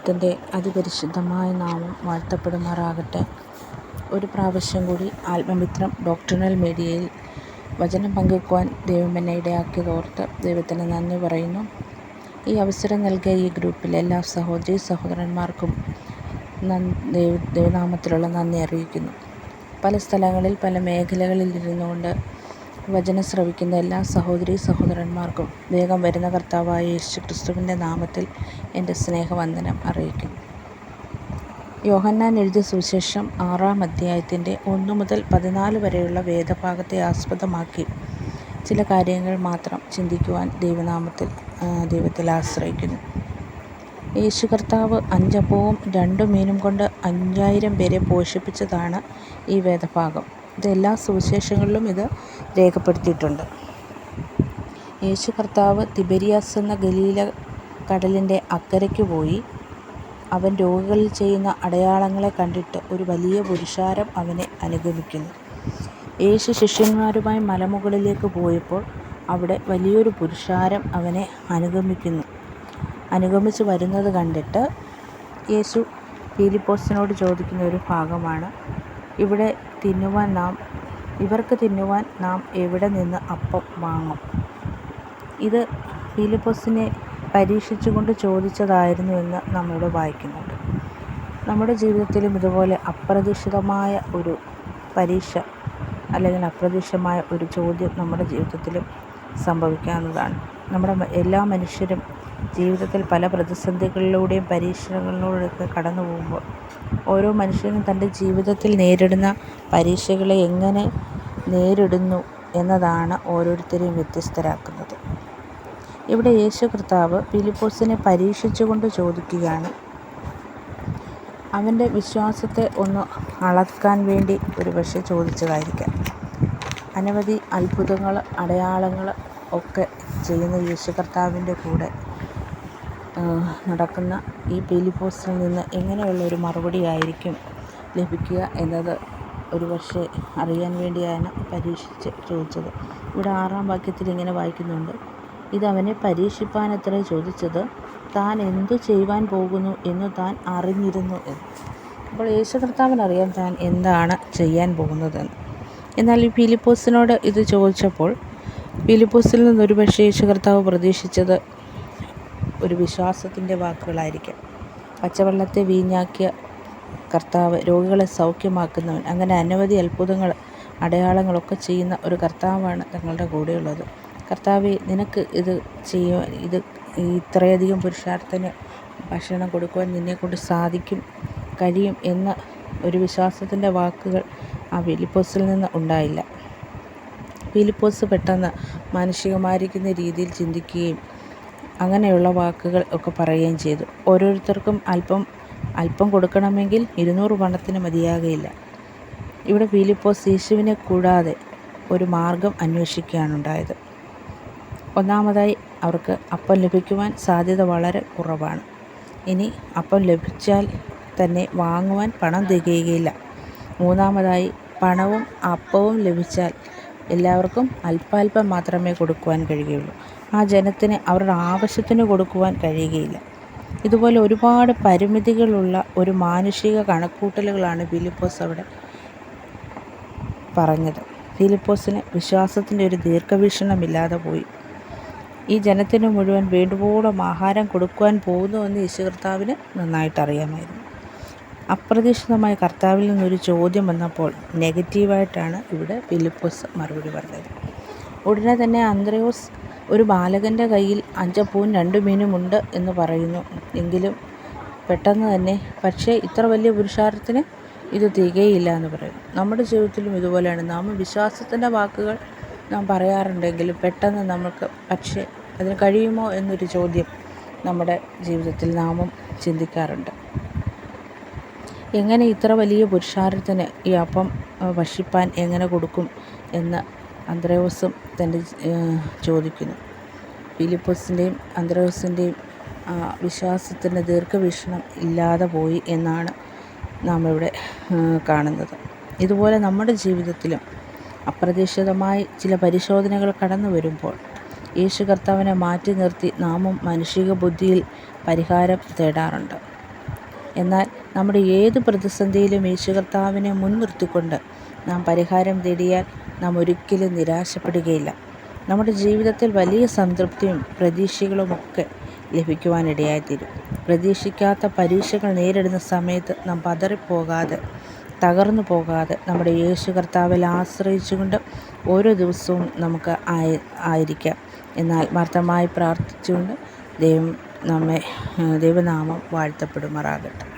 ദൈവത്തിന്റെ അതിപരിശുദ്ധമായ നാമം വാഴ്ത്തപ്പെടുമാറാകട്ടെ. ഒരു പ്രാവശ്യം കൂടി ആത്മമിത്രം ഡോക്ടറിനൽ മീഡിയയിൽ വചനം പങ്കുവെക്കുവാൻ ദൈവം എന്നെ ഇടയാക്കിയതോർത്ത് ദൈവത്തിന് നന്ദി പറയുന്നു. ഈ അവസരം നൽകിയ ഈ ഗ്രൂപ്പിലെ എല്ലാ സഹോദരി സഹോദരന്മാർക്കും ദൈവ ദൈവനാമത്തിലുള്ള നന്ദി അറിയിക്കുന്നു. പല സ്ഥലങ്ങളിൽ പല മേഖലകളിൽ ഇരുന്നുകൊണ്ട് വചനം ശ്രവിക്കുന്ന എല്ലാ സഹോദരീ സഹോദരന്മാർക്കും വേഗം വരുന്ന കർത്താവായ യേശു ക്രിസ്തുവിന്റെ നാമത്തിൽ എന്റെ സ്നേഹവന്ദനം അറിയിക്കുന്നു യോഹന്നാൻ എഴുതിയ സുവിശേഷം ആറാം അധ്യായത്തിന്റെ ഒന്നു മുതൽ പതിനാല് വരെയുള്ള വേദഭാഗത്തെ ആസ്പദമാക്കി ചില കാര്യങ്ങൾ മാത്രം ചിന്തിക്കുവാൻ ദൈവനാമത്തിൽ ദൈവത്തിൽ ആശ്രയിക്കുന്നു. യേശു കർത്താവ് അഞ്ചപ്പവും രണ്ടു മീനും കൊണ്ട് അഞ്ചായിരം പേരെ പോഷിപ്പിച്ചതാണ് ഈ വേദഭാഗം. ഇത് എല്ലാ സുവിശേഷങ്ങളിലും ഇത് രേഖപ്പെടുത്തിയിട്ടുണ്ട്. യേശു കർത്താവ് തിബരിയാസ് എന്ന ഗലീല കടലിന്റെ അക്കരയ്ക്ക് പോയി. അവൻ രോഗികളിൽ ചെയ്യുന്ന അടയാളങ്ങളെ കണ്ടിട്ട് ഒരു വലിയ പുരുഷാരം അവനെ അനുഗമിക്കുന്നു. യേശു ശിഷ്യന്മാരുമായി മലമുകളിലേക്ക് പോയപ്പോൾ അവിടെ വലിയൊരു പുരുഷാരം അവനെ അനുഗമിക്കുന്നു. അനുഗമിച്ച് വരുന്നത് കണ്ടിട്ട് യേശു ഫിലിപ്പോസിനോട് ചോദിക്കുന്ന ഒരു ഭാഗമാണ് ഇവിടെ തിന്നുവാൻ നാം ഇവർക്ക് തിന്നുവാൻ നാം എവിടെ നിന്ന് അപ്പം വാങ്ങും? ഇത് ഫിലിപ്പോസിനെ പരീക്ഷിച്ചുകൊണ്ട് ചോദിച്ചതായിരുന്നു എന്ന് നമ്മളിവിടെ വായിക്കുന്നുണ്ട്. നമ്മുടെ ജീവിതത്തിലും ഇതുപോലെ അപ്രതീക്ഷിതമായ ഒരു പരീക്ഷ അല്ലെങ്കിൽ അപ്രതീക്ഷിതമായ ഒരു ചോദ്യം നമ്മുടെ ജീവിതത്തിലും സംഭവിക്കാവുന്നതാണ്. നമ്മുടെ എല്ലാ മനുഷ്യരും ജീവിതത്തിൽ പല പ്രതിസന്ധികളിലൂടെയും പരീക്ഷണങ്ങളിലൂടെയൊക്കെ കടന്നു പോകുമ്പോൾ ഓരോ മനുഷ്യനും തന്റെ ജീവിതത്തിൽ നേരിടുന്ന പരീക്ഷകളെ എങ്ങനെ നേരിടുന്നു എന്നതാണ് ഓരോരുത്തരെയും വ്യത്യസ്തരാക്കുന്നത്. ഇവിടെ യേശു കർത്താവ് ഫിലിപ്പോസിനെ പരീക്ഷിച്ചുകൊണ്ട് ചോദിക്കുകയാണ് അവന്റെ വിശ്വാസത്തെ ഒന്ന് അളക്കാൻ വേണ്ടി ഒരു പക്ഷേ ചോദിച്ചതായിരിക്കാം. അനവധി അത്ഭുതങ്ങൾ അടയാളങ്ങൾ ഒക്കെ ചെയ്യുന്ന യേശു കർത്താവിന്റെ കൂടെ നടക്കുന്ന ഈ ഫിലിപ്പോസിൽ നിന്ന് എങ്ങനെയുള്ള ഒരു മറുപടി ആയിരിക്കും ലഭിക്കുക എന്നത് ഒരു പക്ഷേ അറിയാൻ വേണ്ടിയാണ് പരീക്ഷിച്ച് ചോദിച്ചത്. ഇവിടെ ആറാം വാക്യത്തിൽ ഇങ്ങനെ വായിക്കുന്നുണ്ട്. ഇതവനെ പരീക്ഷിപ്പാനത്രേ ചോദിച്ചത് താൻ എന്തു ചെയ്യുവാൻ പോകുന്നു എന്ന് താൻ അറിഞ്ഞിരുന്നു എന്ന്. അപ്പോൾ യേശു കർത്താവിനറിയാം താൻ എന്താണ് ചെയ്യാൻ പോകുന്നതെന്ന്. എന്നാൽ ഈ ഫിലിപ്പോസിനോട് ഇത് ചോദിച്ചപ്പോൾ ഫിലിപ്പോസിൽ നിന്നൊരു പക്ഷേ യേശു കർത്താവ് പ്രതീക്ഷിച്ചത് ഒരു വിശ്വാസത്തിന്റെ വാക്കുകളായിരിക്കാം. പച്ചവെള്ളത്തെ വീഞ്ഞാക്കിയ കർത്താവ് രോഗികളെ സൗഖ്യമാക്കുന്നവൻ. അങ്ങനെ അനവധി അത്ഭുതങ്ങൾ അടയാളങ്ങളൊക്കെ ചെയ്യുന്ന ഒരു കർത്താവാണ് തങ്ങളുടെ കൂടെയുള്ളത്. കർത്താവെ നിനക്ക് ഇത് ചെയ്യുവാൻ ഇത് ഇത്രയധികം പുരുഷാർത്ഥത്തിന് ഭക്ഷണം കൊടുക്കുവാൻ നിന്നെക്കൊണ്ട് സാധിക്കും കഴിയും എന്ന ഒരു വിശ്വാസത്തിന്റെ വാക്കുകൾ ആ വെലിപ്പോസിൽ നിന്ന് ഉണ്ടായില്ല. ഫിലിപ്പോസ് പെട്ടെന്ന് മാനുഷികമായിരിക്കുന്ന രീതിയിൽ ചിന്തിക്കുകയും അങ്ങനെയുള്ള വാക്കുകൾ ഒക്കെ പറയുകയും ചെയ്തു. ഓരോരുത്തർക്കും അല്പം അല്പം കൊടുക്കണമെങ്കിൽ ഇരുന്നൂറ് പണത്തിന് മതിയാകയില്ല. ഇവിടെ ഫിലിപ്പോസ് യേശുവിനെ കൂടാതെ ഒരു മാർഗം അന്വേഷിക്കുകയാണുണ്ടായത്. ഒന്നാമതായി അവർക്ക് അപ്പം ലഭിക്കുവാൻ സാധ്യത വളരെ കുറവാണ്. ഇനി അപ്പം ലഭിച്ചാൽ തന്നെ വാങ്ങുവാൻ പണം തികയുകയില്ല. മൂന്നാമതായി പണവും അപ്പവും ലഭിച്ചാൽ എല്ലാവർക്കും അല്പാൽപ്പം മാത്രമേ കൊടുക്കുവാൻ കഴിയുകയുള്ളൂ ആ ജനത്തിന് അവരുടെ ആവശ്യത്തിന് കൊടുക്കുവാൻ കഴിയുകയില്ല. ഇതുപോലെ ഒരുപാട് പരിമിതികളുള്ള ഒരു മാനുഷിക കണക്കൂട്ടലുകളാണ് ഫിലിപ്പോസ് അവിടെ പറഞ്ഞത്. ഫിലിപ്പോസിന് വിശ്വാസത്തിന്റെ ഒരു ദീർഘവീക്ഷണമില്ലാതെ പോയി. ഈ ജനത്തിന് മുഴുവൻ വേണ്ടുവോളം ആഹാരം കൊടുക്കുവാൻ പോകുന്നുവെന്ന് യേശു കർത്താവിന് നന്നായിട്ട് അറിയാമായിരുന്നു അപ്രതീക്ഷിതമായ കർത്താവിൽ നിന്നൊരു ചോദ്യം വന്നപ്പോൾ നെഗറ്റീവായിട്ടാണ് ഇവിടെ ഫിലിപ്പോസ് മറുപടി പറഞ്ഞത്. ഉടനെ തന്നെ അന്ത്രയോസ് ഒരു ബാലകന്റെ കയ്യിൽ അഞ്ചപ്പവും രണ്ട് മീനുമുണ്ട് എന്ന് പറയുന്നു. എങ്കിലും പെട്ടെന്ന് തന്നെ പക്ഷേ ഇത്ര വലിയ പുരുഷാർത്ഥത്തിന് ഇത് തികയില്ല എന്ന് പറയും നമ്മുടെ ജീവിതത്തിലും ഇതുപോലെയാണ്. നാം വിശ്വാസത്തിന്റെ വാക്കുകൾ നാം പറയാറുണ്ടെങ്കിലും പെട്ടെന്ന് നമുക്ക് പക്ഷേ അതിന് കഴിയുമോ എന്നൊരു ചോദ്യം നമ്മുടെ ജീവിതത്തിൽ നാമും ചിന്തിക്കാറുണ്ട്. എങ്ങനെ ഇത്ര വലിയ പുരുഷാരത്തിന് ഈ അപ്പം ഭക്ഷിപ്പാൻ എങ്ങനെ കൊടുക്കും എന്ന് അന്ത്രയോസും തന്റെ ചോദിക്കുന്നു. ഫിലിപ്പോസിന്റെയും അന്ത്രയോസിന്റെയും വിശ്വാസത്തിന്റെ ദീർഘവീക്ഷണം ഇല്ലാതെ പോയി എന്നാണ് നാം ഇവിടെ കാണുന്നത്. ഇതുപോലെ നമ്മുടെ ജീവിതത്തിലും അപ്രതീക്ഷിതമായി ചില പരിശോധനകൾ കടന്നു വരുമ്പോൾ യേശു കർത്താവിനെ മാറ്റി നിർത്തി നാമും മാനുഷിക ബുദ്ധിയിൽ പരിഹാരം തേടാറുണ്ട്. എന്നാൽ നമ്മുടെ ഏത് പ്രതിസന്ധിയിലും യേശു കർത്താവിനെ മുൻനിർത്തിക്കൊണ്ട് നാം പരിഹാരം തേടിയാൽ നാം ഒരിക്കലും നിരാശപ്പെടുകയില്ല. നമ്മുടെ ജീവിതത്തിൽ വലിയ സംതൃപ്തിയും പ്രതീക്ഷകളുമൊക്കെ ലഭിക്കുവാനിടയായിത്തീരും. പ്രതീക്ഷിക്കാത്ത പരീക്ഷകൾ നേരിടുന്ന സമയത്ത് നാം പതറിപ്പോകാതെ തകർന്നു പോകാതെ നമ്മുടെ യേശു കർത്താവിൽ ആശ്രയിച്ചുകൊണ്ട് ഓരോ ദിവസവും നമുക്ക് ആയി ആയിരിക്കാം. എന്നാൽ ആത്മാർത്ഥമായി പ്രാർത്ഥിച്ചുകൊണ്ട് ദൈവം നമ്മെ ദൈവനാമം വാഴ്ത്തപ്പെടുമാറാകട്ടെ.